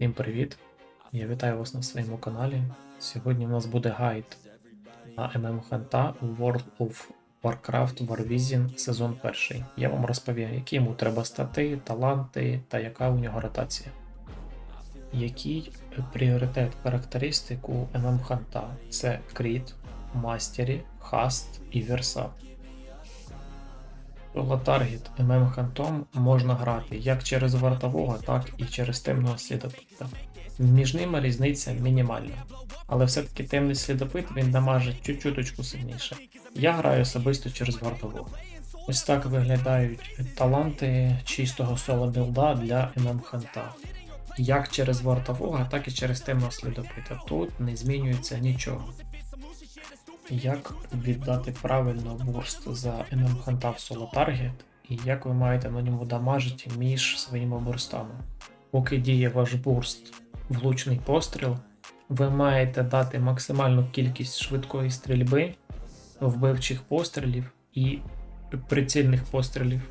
Всім привіт! Я вітаю вас на своєму каналі. Сьогодні у нас буде гайд на ММ Ханта World of Warcraft Warvision сезон 1. Я вам розповім, які йому треба стати, таланти та яка у нього ротація. Який пріоритет характеристик у Ханта? Це кріт, мастері, хаст і верса. Таргет ММ Хантом можна грати як через вартового, так і через темного слідопита. Між ними різниця мінімальна, але все-таки темний слідопит він дамажить чуть-чуточку сильніше. Я граю особисто через вартового. Ось так виглядають таланти чистого соло білда для ММ Ханта. Як через вартового, так і через темного слідопита. Тут не змінюється нічого. Як віддати правильно бурст за ММ Ханта в соло таргет, і як ви маєте на ньому дамажити між своїми бурстами. Поки діє ваш бурст влучний постріл, ви маєте дати максимальну кількість швидкої стрільби, вбивчих пострілів і прицільних пострілів.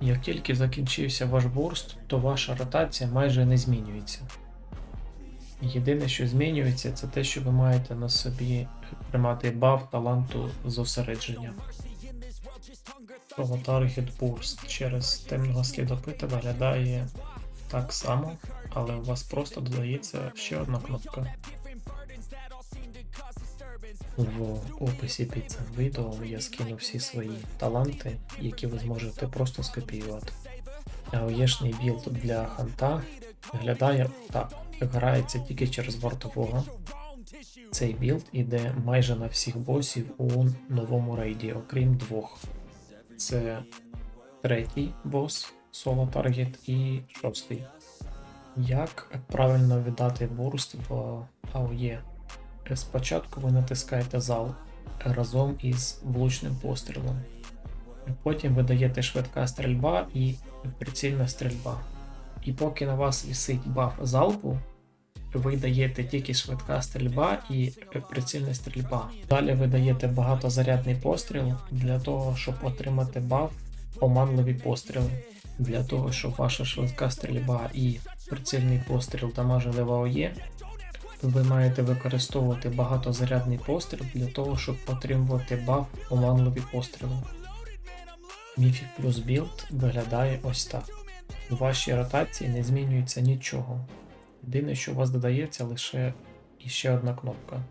Як тільки закінчився ваш бурст, то ваша ротація майже не змінюється. Єдине, що змінюється, це те, що ви маєте на собі приймати баф таланту зосередження. Target Burst через темного слідопита виглядає так само, але у вас просто додається ще одна кнопка. В описі під цим відео я скину всі свої таланти, які ви зможете просто скопіювати. АОЄшний білд для ханта виглядає так, грається тільки через вартового. Цей білд іде майже на всіх босів у новому рейді, окрім двох. Це третій бос соло таргет і шостий. Як правильно віддати бурст в АОЄ? Спочатку ви натискаєте зал разом із влучним пострілом. Потім ви даєте швидка стрільба і прицільна стрільба. І поки на вас висить баф залпу, ви даєте тільки швидка стрільба і прицільна стрільба. Далі ви даєте багатозарядний постріл для того, щоб отримати баф оманливі постріли. Для того, щоб ваша швидка стрільба і прицільний постріл дамажили в АОЄ, ви маєте використовувати багатозарядний постріл для того, щоб отримувати баф оманливі постріли. Міфік плюс білд виглядає ось так. У вашій ротації не змінюється нічого. Єдине, що у вас додається лише іще одна кнопка.